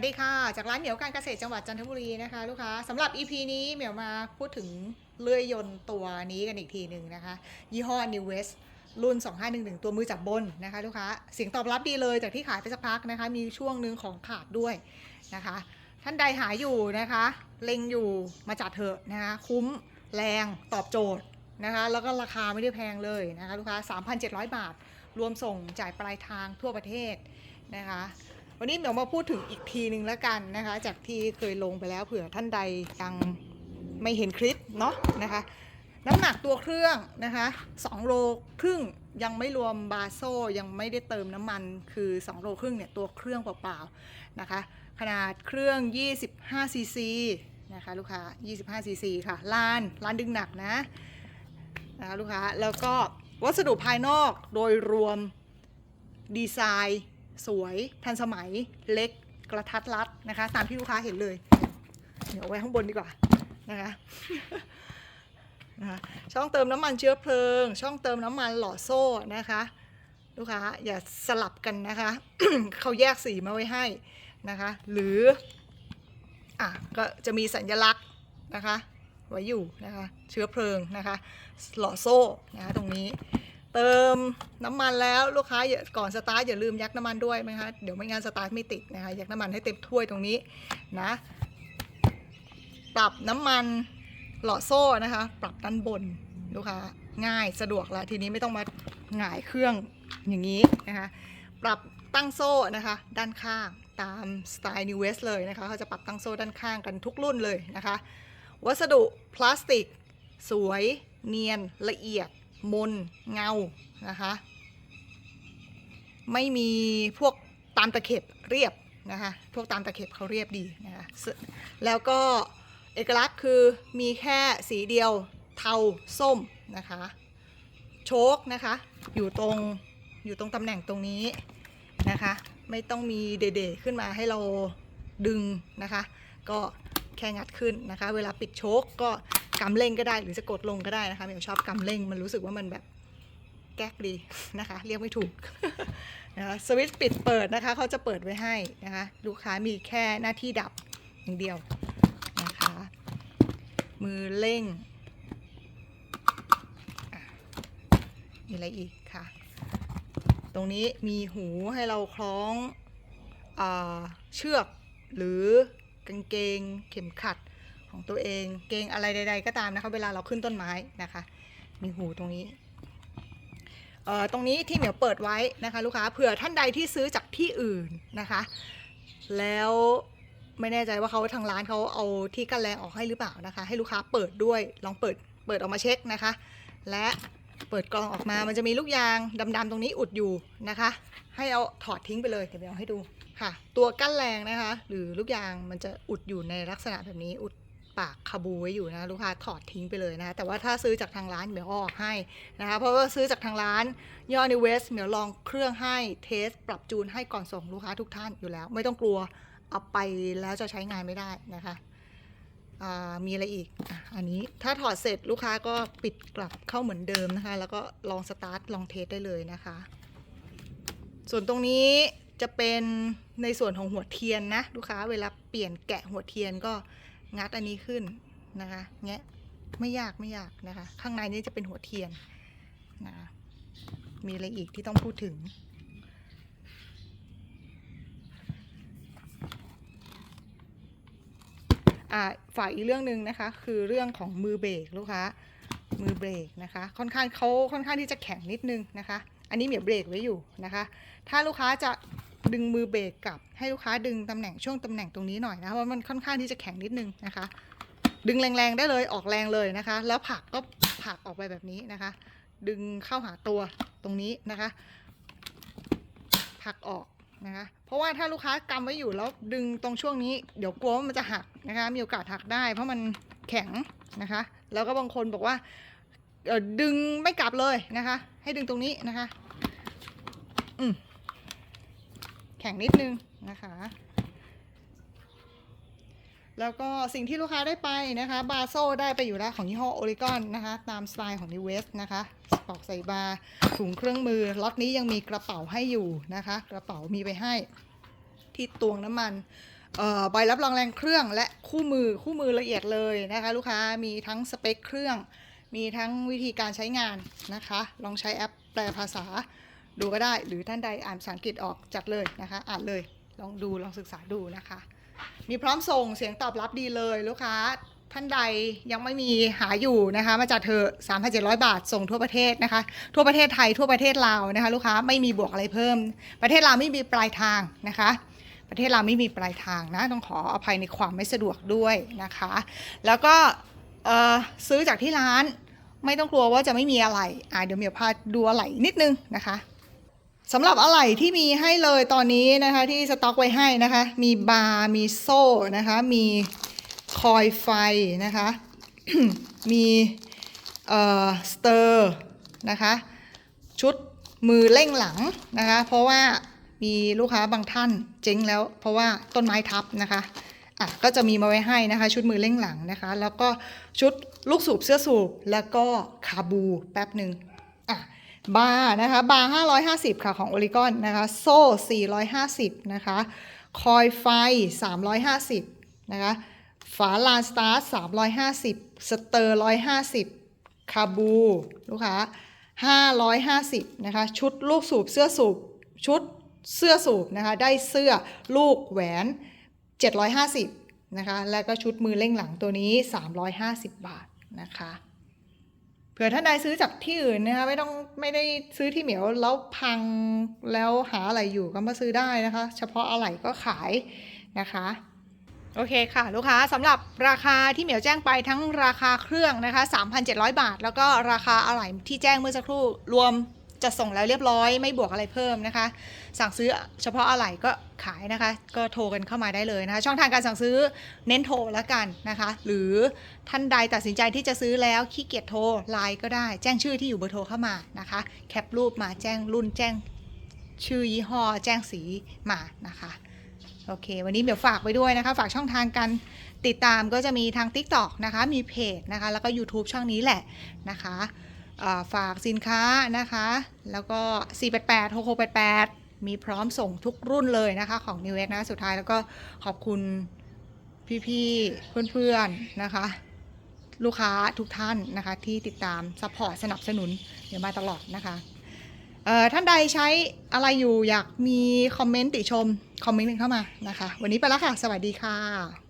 วัสดีค่ะ จากร้านเหมียวการเกษตรจังหวัดจันทบุรีนะคะลูกค้าสำหรับ EP นี้เหมียวมาพูดถึงเลื่อยยนต์ตัวนี้กันอีกทีหนึ่งนะคะ ยี่ห้อ New West รุ่น 2511 ตัวมือจับบนนะคะ ลูกค้าเสียงตอบรับดีเลยจากที่ขายไปสักพักนะคะ มีช่วงหนึ่งของขาดด้วยนะคะ ท่านใดหาอยู่นะคะ เล็งอยู่มาจัดเถอะนะคะ คุ้มแรงตอบโจทย์นะคะ แล้วก็ราคาไม่ได้แพงเลยนะคะ ลูกค้า 3,700 บาท รวมส่งจ่ายปลายทางทั่วประเทศนะคะ วันนี้เดี๋ยวมาพูดถึงอีกทีหนึ่งแล้วกันนะคะ จากที่เคยลงไปแล้วเผื่อท่านใดยังไม่เห็นคลิปเนาะนะคะ น้ำหนักตัวเครื่องนะคะ2โลครึ่งยังไม่รวมบาโซยังไม่ได้เติมน้ำมันคือ2โลครึ่งเนี่ยตัวเครื่องเปล่าๆนะคะ ขนาดเครื่อง 25ซีซีนะคะลูกค้า 25ซีซีค่ะลานลานดึงหนักนะนะคะลูกค้าแล้วก็วัสดุภายนอกโดยรวมดีไซน์ สวยทันสมัยเล็กกระทัดรัดนะคะ ตามที่ลูกค้าเห็นเลย เดี๋ยวไว้ข้างบนดีกว่านะคะนะคะช่องเติมน้ำมันเชื้อเพลิง ช่องเติมน้ำมันหล่อโซ่นะคะ ลูกค้าอย่าสลับกันนะคะเขาแยกสีมาไว้ให้นะคะ หรืออะก็จะมีสัญลักษณ์นะคะ ไว้อยู่นะคะ เชื้อเพลิงนะคะ หล่อโซ่นะคะตรงนี้ เติมน้ำมันแล้วลูกค้าก่อนสตาร์ทอย่าลืมยัดน้ำมันด้วยนะคะเดี๋ยวไม่งั้นสตาร์ทไม่ติดนะคะยัดน้ำมันให้เต็มถ้วยตรงนี้นะปรับน้ำมันหล่อโซ่นะคะ ปรับด้านบนลูกค้าง่ายสะดวกแล้วทีนี้ไม่ต้องมาหงายเครื่องอย่างนี้นะคะปรับตั้งโซ่นะคะด้านข้างตามสไตล์ New West เลยนะคะเขาจะปรับตั้งโซ่ด้านข้างกันทุกรุ่นเลยนะคะ วัสดุพลาสติก สวยเนียนละเอียด มนเงานะคะ ไม่มีพวกตามตะเข็บเรียบนะคะ พวกตามตะเข็บเขาเรียบดีนะคะแล้วก็เอกลักษณ์คือมีแค่สีเดียวเทาส้มนะคะ โชคนะคะ อยู่ตรงอยู่ตรงตำแหน่งตรงนี้นะคะ ไม่ต้องมีเด่ๆขึ้นมาให้เราดึงนะคะ ก็แค่งัดขึ้นนะคะ เวลาปิดโชคก็ กำเร่งก็ได้หรือจะกดลงก็ได้นะคะเมียวชอบกำเร่งมันรู้สึกว่ามันแบบแก๊กดีนะคะ เรียกไม่ถูกนะคะสวิตช์ปิดเปิดนะคะเขาจะเปิดไว้ให้นะคะลูกค้ามีแค่หน้าที่ดับอย่างเดียวนะคะมือเร่งมีอะไรอีกค่ะ ตรงนี้มีหูให้เราคล้องอเชือกหรือกางเกงเข็มขัด ของตัวเองเกงอะไรใด ๆ ก็ตามนะคะ เวลาเราขึ้นต้นไม้นะคะ มีหูตรงนี้เอ่อตรงนี้ที่เหมียวเปิดไว้นะคะ ลูกค้าเผื่อท่านใดที่ซื้อจากที่อื่นนะคะ แล้วไม่แน่ใจว่าเขาทางร้านเขาเอาที่กันแรงออกให้หรือเปล่านะคะ ให้ลูกค้าเปิดด้วยลองเปิดเปิดออกมาเช็คนะคะ และเปิดกล่องออกมามันจะมีลูกยางดำๆตรงนี้อุดอยู่นะคะ ให้เอาถอดทิ้งไปเลยเดี๋ยวเอาให้ดูค่ะ ตัวกั้นแรงนะคะ หรือลูกยางมันจะอุดอยู่ในลักษณะแบบนี้อุด ปากคาบูไว้อยู่นะลูกค้าถอดทิ้งไปเลยนะแต่ว่าถ้าซื้อจากทางร้านเดี๋ยวออกให้นะคะเพราะว่าซื้อจากทางร้านย่อนิเวสเดี๋ยวลองเครื่องให้เทส ปรับจูนให้ก่อนส่งลูกค้าทุกท่านอยู่แล้ว ไม่ต้องกลัวเอาไปแล้วจะใช้งานไม่ได้นะคะมีอะไรอีกออันนี้ถ้าถอดเสร็จลูกค้าก็ปิดกลับเข้าเหมือนเดิมนะคะ แล้วก็ลองสตาร์ทลองเทสได้เลยนะคะ ส่วนตรงนี้จะเป็นในส่วนของหัวเทียนนะ ลูกค้าเวลาเปลี่ยนแกะหัวเทียนก็ งัดอันนี้ขึ้นนะคะ แงะไม่ยากไม่ยากนะคะ ข้างในนี้จะเป็นหัวเทียนนะมีอะไรอีกที่ต้องพูดถึง อ่าฝ่ายอีกเรื่องหนึ่งนะคะ คือเรื่องของมือเบรกลูกค้า มือเบรกนะคะ ค่อนข้างเขาค่อนข้างที่จะแข็งนิดนึงนะคะ อันนี้เหมียเบรกไว้อยู่นะคะ ถ้าลูกค้าจะ ดึงมือเบรกกลับ ให้ลูกค้าดึงตำแหน่งช่วงตำแหน่งตรงนี้หน่อยนะเพราะมันค่อนข้างที่จะแข็งนิดนึงนะคะ ดึงแรงๆได้เลยออกแรงเลยนะคะ แล้วผักก็ผักออกไปแบบนี้นะคะ ดึงเข้าหาตัวตรงนี้นะคะผักออกนะคะเพราะว่าถ้าลูกค้ากำไว้อยู่แล้วดึงตรงช่วงนี้เดี๋ยวกลัวว่ามันจะหักนะคะมีโอกาสหักได้ เพราะมันแข็งนะคะ แล้วก็บางคนบอกว่าดึงไม่กลับเลยนะคะ ให้ดึงตรงนี้นะคะ อืม แข็งนิดนึงนะคะ แล้วก็สิ่งที่ลูกค้าได้ไปนะคะ บาโซได้ไปอยู่แล้วของยี่ห้อโอริกอนนะคะ ตามสไตล์ของนิเวสนะคะปอกใส่บาถุงเครื่องมือล็อตนี้ยังมีกระเป๋าให้อยู่นะคะ กระเป๋ามีไปให้ที่ตวงน้ำมันเอ่อใบรับรองแรงเครื่องและคู่มือคู่มือละเอียดเลยนะคะ ลูกค้ามีทั้งสเปคเครื่อง มีทั้งวิธีการใช้งานนะคะ ลองใช้แอปแปลภาษา ดูก็ได้หรือท่านใดอ่านภาษาอังกฤษออกจัดเลยนะคะ อ่านเลยลองดูลองศึกษาดูนะคะ มีพร้อมส่งเสียงตอบรับดีเลยลูกค้าท่านใดยังไม่มีหาอยู่นะคะ มาจัดเถอะ3,700 บาทส่งทั่วประเทศนะคะ ทั่วประเทศไทยทั่วประเทศลาวนะคะ ลูกค้าไม่มีบวกอะไรเพิ่ม ประเทศลาวไม่มีปลายทางนะคะ ประเทศเราวไม่มีปลายทางนะต้องขออภัยในความไม่สะดวกด้วยนะคะ แล้วก็ซื้อจากที่ร้านไม่ต้องกลัวว่าจะไม่มีอะไรอ่าเดี๋ยวเมียพาดูอะไรนิดนึงนะคะ สำหรับอะไหล่ที่มีให้เลยตอนนี้นะคะที่สต็อกไว้ให้นะคะ มีบาร์มีโซ่นะคะ มีคอยไฟนะคะ มีเอ่อสเตอร์นะคะ ชุดมือเร่งหลังนะคะ เพราะว่ามีลูกค้าบางท่านเจ๊งแล้ว เพราะว่าต้นไม้ทับนะคะอะก็จะมีมาไว้ให้นะคะ ชุดมือเร่งหลังนะคะ แล้วก็ชุดลูกสูบเสื้อสูบแล้วก็คาบูแป๊บหนึ่ง บาร์นะคะบาร์550 ค่ะ ของโอลิกอนนะคะ โซ่ 450 นะคะ คอยไฟ 350 นะคะ ฝาลานสตาร์ท350 สเตอร์ 150 คาบู ลูกค้า 550 นะคะ ชุดลูกสูบเสื้อสูบ ชุดเสื้อสูบนะคะ ได้เสื้อลูกแหวน 750 นะคะ แล้วก็ชุดมือเล่งหลังตัวนี้ 350 บาทนะคะ ผื่อท่านใดซื้อจากที่อื่นนะคะไม่ต้องไม่ได้ซื้อที่เหมียวแล้วพังแล้วหาอะไรอยู่ก็มาซื้อได้นะคะ เฉพาะอะไหล่ก็ขายนะคะโอเคค่ะ ลูกค้าสำหรับราคาที่เหมียวแจ้งไปทั้งราคาเครื่องนะคะ 3,700 บาท แล้วก็ราคาอะไหล่ที่แจ้งเมื่อสักครู่รวม จะส่งแล้วเรียบร้อยไม่บวกอะไรเพิ่มนะคะ สั่งซื้อเฉพาะอะไหล่ก็ขายนะคะ ก็โทรกันเข้ามาได้เลยนะคะ ช่องทางการสั่งซื้อเน้นโทรแล้วกันนะคะ หรือท่านใดตัดสินใจที่จะซื้อแล้วขี้เกียจโทรไลน์ก็ได้ แจ้งชื่อที่อยู่เบอร์โทรเข้ามานะคะ แคปรูปมาแจ้งรุ่นแจ้งชื่อยี่ห้อ แจ้งสีมานะคะโอเค วันนี้เดี๋ยวฝากไว้ด้วยนะคะ ฝากช่องทางการติดตามก็จะมีทาง TikTok นะคะ มีเพจนะคะ แล้วก็ YouTube ช่องนี้แหละนะคะ ฝากสินค้านะคะ แล้วก็ 488 6688 มีพร้อมส่งทุกรุ่นเลยนะคะของ New X นะสุดท้ายแล้วก็ขอบคุณพี่ๆ เพื่อนๆ นะคะ ลูกค้าทุกท่านนะคะที่ติดตามซัพพอร์ตสนับสนุนเดี๋ยวมาตลอดนะคะท่านใดใช้อะไรอยู่อยากมีคอมเมนต์ติชม คอมเมนต์กันเข้ามานะคะ วันนี้ไปแล้วค่ะ สวัสดีค่ะ